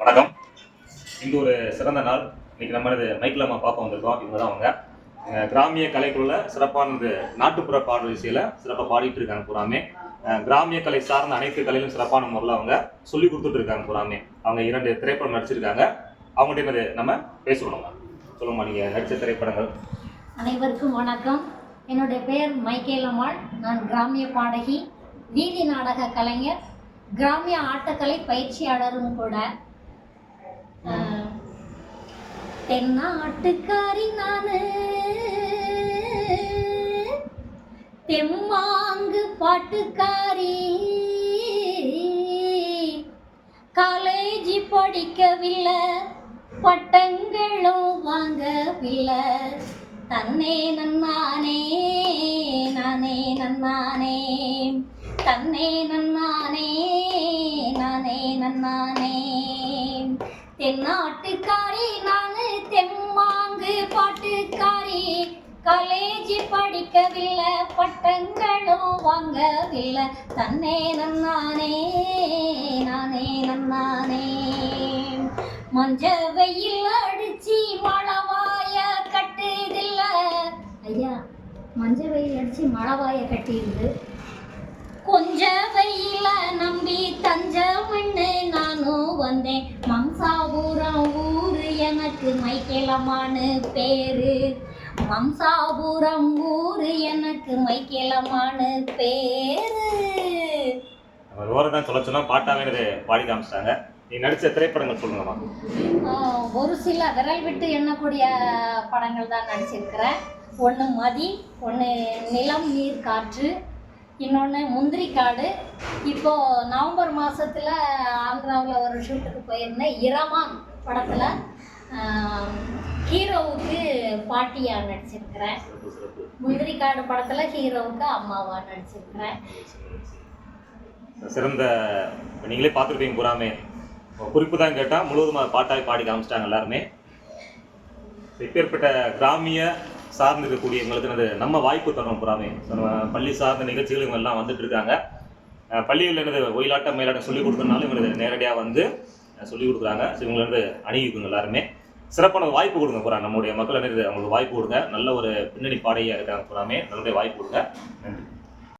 வணக்கம். இன்று ஒரு சிறந்த நாள். இன்னைக்கு நம்ம இது மைக்கில் நம்ம பார்க்க வந்திருக்கோம். இவங்க தான் அவங்க கிராமிய கலைக்குள்ள சிறப்பானது நாட்டுப்புற பாடல் இசையில சிறப்பாக பாடிட்டு இருக்காங்க பூராமே கிராமிய கலை சார்ந்த அனைத்து கலையிலும் சிறப்பான முறையில் அவங்க சொல்லி கொடுத்துட்டு இருக்காங்க பூராமே அவங்க இரண்டு திரைப்படம் நடிச்சிருக்காங்க. அவங்கள்ட்ட நம்ம பேசணுமா சொல்லுங்கம்மா நீங்க நடிச்ச திரைப்படங்கள். அனைவருக்கும் வணக்கம். என்னுடைய பெயர் மைக்கேல் அம்மாள் நான் கிராமிய பாடகி வீதி நாடக கலைஞர் கிராமிய ஆட்டக்கலை பயிற்சியாளரும் கூட. தென்னாட்டுக்காரி நானு. தெம்மாங்கு பாட்டுக்காரி. காலேஜ் படிக்கவில்லை பட்டங்களும் வாங்கவில்லை. தன்னே நன்னானே நானே நன்னானே. தன்னே நன்னானே நானே நன்னானே. தென்னாட்டுக்காரி நானு தெம்மாங்கு பாட்டுக்காரி. காலேஜ் படிக்கவில்லை பட்டங்களும் வாங்கவில்லை. தன்னே நன்னானே நானே நன்னானே. மஞ்ச வெயில் அடிச்சு மழவாய கட்டுதில்ல. ஐயா மஞ்ச வெயில் அடிச்சு மழவாய கட்டிடுது கொஞ்ச வெயில நம்பி தஞ்ச மண்ணு நானும் வந்தேன். மம்சாபுரம் ஊரு எனக்கு மைக்கேலமானு பேரு. மம்சாபுரம் ஊரு எனக்கு மைக்கேலமானு பேரு. நம்ம விவரம் தான் சொல்ல சொன்னா பாடி காமிச்சிட்டாங்க. நீ நடிச்ச திரைப்படங்கள் சொல்லுங்கம்மா. ஒரு சில விரல் விட்டு எண்ணக்கூடிய படங்கள் தான் நடிச்சிருக்கிறேன். ஒன்று மதி ஒன்று நிலம் நீர் காற்று. இன்னொன்று முந்திரி காடு. இப்போது நவம்பர் மாதத்தில் ஆந்திராவில் ஒரு ஷூட்டுக்கு போயிருந்தேன். இரமான் படத்தில். ஹீரோவுக்கு பாட்டியாக நடிச்சிருக்கிறேன். முந்திரி காடு படத்தில் ஹீரோவுக்கு அம்மாவாக நடிச்சிருக்கிறேன். சிறந்த நீங்களே பார்த்துருப்பீங்க பூராமே குறிப்பு தான் கேட்டால் முழுவதுமாக பாட்டாக பாடி காமிச்சிட்டாங்க எல்லாருமே. இப்பேற்பட்ட கிராமிய சார்ந்து இருக்கக்கூடிய எங்களுக்கு நம்ம வாய்ப்பு தரணும் புறாமே. பள்ளி சார்ந்த நிகழ்ச்சிகள் இவங்க எல்லாம் வந்துட்டு இருக்காங்க. பள்ளியில் என்னது ஒயிலாட்டம் மயிலாட்டம் சொல்லிக் கொடுக்கறதுனால இவங்களுக்கு நேரடியாக வந்து சொல்லிக் கொடுக்குறாங்க. ஸோ இவங்களை வந்து அணிவிக்குங்க எல்லாருமே. சிறப்பான வாய்ப்பு கொடுங்க புறா. நம்முடைய மக்கள் அவங்களுக்கு வாய்ப்பு கொடுங்க. நல்ல ஒரு பின்னணி பாடையாக இருக்காங்க புறாமே. நல்ல வாய்ப்பு கொடுங்க. நன்றி.